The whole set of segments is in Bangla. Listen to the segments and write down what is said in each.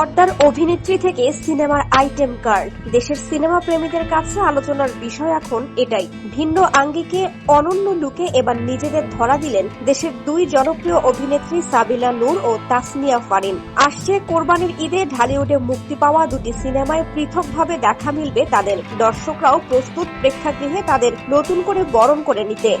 পর্দার অভিনেত্রী থেকে সিনেমার আইটেম গার্ল দেশের সিনেমা প্রেমীদের কাছে আলোচনার বিষয় এখন এটাই। ভিন্ন আঙ্গিকে, অনন্য লুকে এবার নিজেদের ধরা দিলেন দেশের দুই জনপ্রিয় অভিনেত্রী সাবিলা নূর ও তাসনিয়া ফারিন। আসছে কোরবানির ঈদে ঢালিউডে মুক্তি পাওয়া দুটি সিনেমায় পৃথকভাবে দেখা মিলবে তাদের। দর্শকরাও প্রস্তুত প্রেক্ষাগৃহে তাদের নতুন করে বরণ করে নিতে।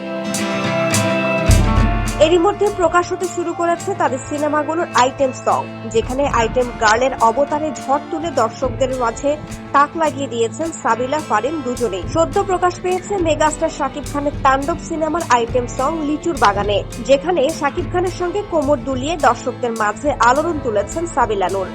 এরই মধ্যে প্রকাশ হতে শুরু করেছে তাদের সিনেমাগুলোর আইটেম সং, যেখানে আইটেম গার্লের অবতারে ঝড় তুলে দর্শকদের মাঝে তাক লাগিয়ে দিয়েছেন সাবিলা, ফারিন দুজনেই। সদ্য প্রকাশ পেয়েছে মেগাস্টার শাকিব খানের তাণ্ডব সিনেমার আইটেম সং লিচুর বাগানে, যেখানে শাকিব খানের সঙ্গে কোমর দুলিয়ে দর্শকদের মাঝে আলোড়ন তুলেছেন সাবিলা নূর।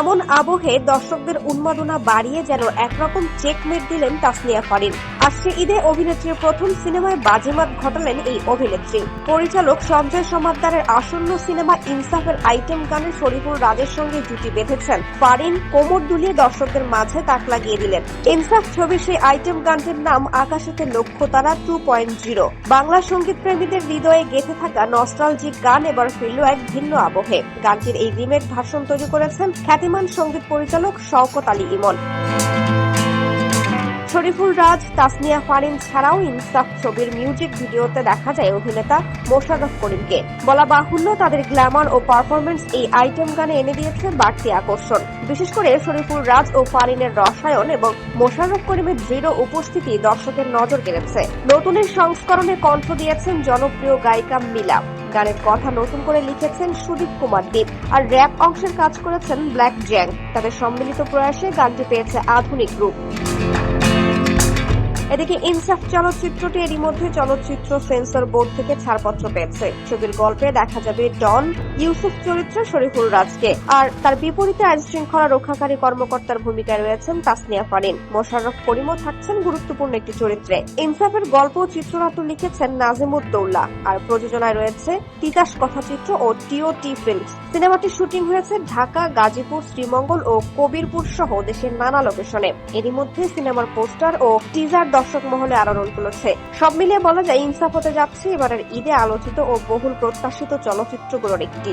এমন আবহে দর্শকদের উন্মাদনা বাড়িয়ে যেন একরকম চেকমেট দিলেন তাসনিয়া ফারিন আসছে ঈদে অভিনেত্রীর প্রথম সিনেমায় বাজিমাত ঘটালেন এই অভিনেত্রী। পরিচালক সঞ্জয় সমাদ্দারের আসন্ন সিনেমা ইনসাফের আইটেম গানে শরীফুল রাজের সঙ্গে জুটি বেঁধেছেন। ফারিন কোমর দুলিয়ে দর্শকদের মাঝে তাক লাগিয়ে দিলেন। ইনসাফ ছবির সেই আইটেম গানটির নাম আকাশেতে লক্ষ্য তারা টু পয়েন্ট জিরো। বাংলা সংগীত প্রেমীদের হৃদয়ে গেঁথে থাকা নস্টালজিক গান এবার ফিরল এক ভিন্ন আবহে। গানটির এই রিমেক ভাষণ তৈরি করেছেন খ্যাতিমান সংগীত পরিচালক শওকত আলী ইমন। শরীফুল রাজ, তাসনিয়া ফারিন ছাড়াও ইনসাফ ছবির মিউজিক ভিডিওতে দেখা যায় অভিনেতা মোশাররফ করিমকে। বলা বাহুল্য, তাদের গ্ল্যামার ও পারফরমেন্স এই আইটেম গানে এনে দিয়েছে বাড়তি আকর্ষণ। বিশেষ করে শরীফুল রাজ ও ফারিনের রসায়ন এবং মোশাররফ করিমের দৃঢ় উপস্থিতি দর্শকের নজর কেড়েছে। নতুনের সংস্করণে কণ্ঠ দিয়েছেন জনপ্রিয় গায়িকা মিলা। গানের কথা নতুন করে লিখেছেন সুদীপ কুমার দেব আর র্যাপ অংশের কাজ করেছেন ব্ল্যাক জ্যাং। তাদের সম্মিলিত প্রয়াসে গানটি পেয়েছে আধুনিক রূপ। এদিকে ইনসাফ চলচ্চিত্রটি এরই মধ্যে চলচ্চিত্র সেন্সর বোর্ড থেকে ছাড়পত্র পেয়েছে। ছবির গল্পে দেখা যাবে ডন, ইউসুফ চরিত্রে শরীফুল রাজকে। আর তার বিপরীতে আইন শৃঙ্খলা রক্ষাকারী কর্মকর্তার ভূমিকায় রয়েছেন তাসনিয়া ফারিন। মোশাররফ করিমও থাকছেন গুরুত্বপূর্ণ একটি চরিত্রে। ইনসাফের গল্প ও চিত্রনাট্য লিখেছেন নাজিমুদ্দৌলা। আর প্রযোজনায় রয়েছে তিতাস কথাচিত্র ও টিও টি ফিল্মস। সিনেমাটির শুটিং হয়েছে ঢাকা, গাজীপুর, শ্রীমঙ্গল ও কবিরপুর সহ দেশের নানা লোকেশনে এরই মধ্যে সিনেমার পোস্টার ও টিজার দর্শক মহলে আলোড়ন তুলেছে। সব মিলিয়ে বলা যায়, ইনসাফ হতে যাচ্ছে। এবারের ঈদে আলোচিত ও বহুল প্রত্যাশিত চলচ্চিত্রগুলোর একটি।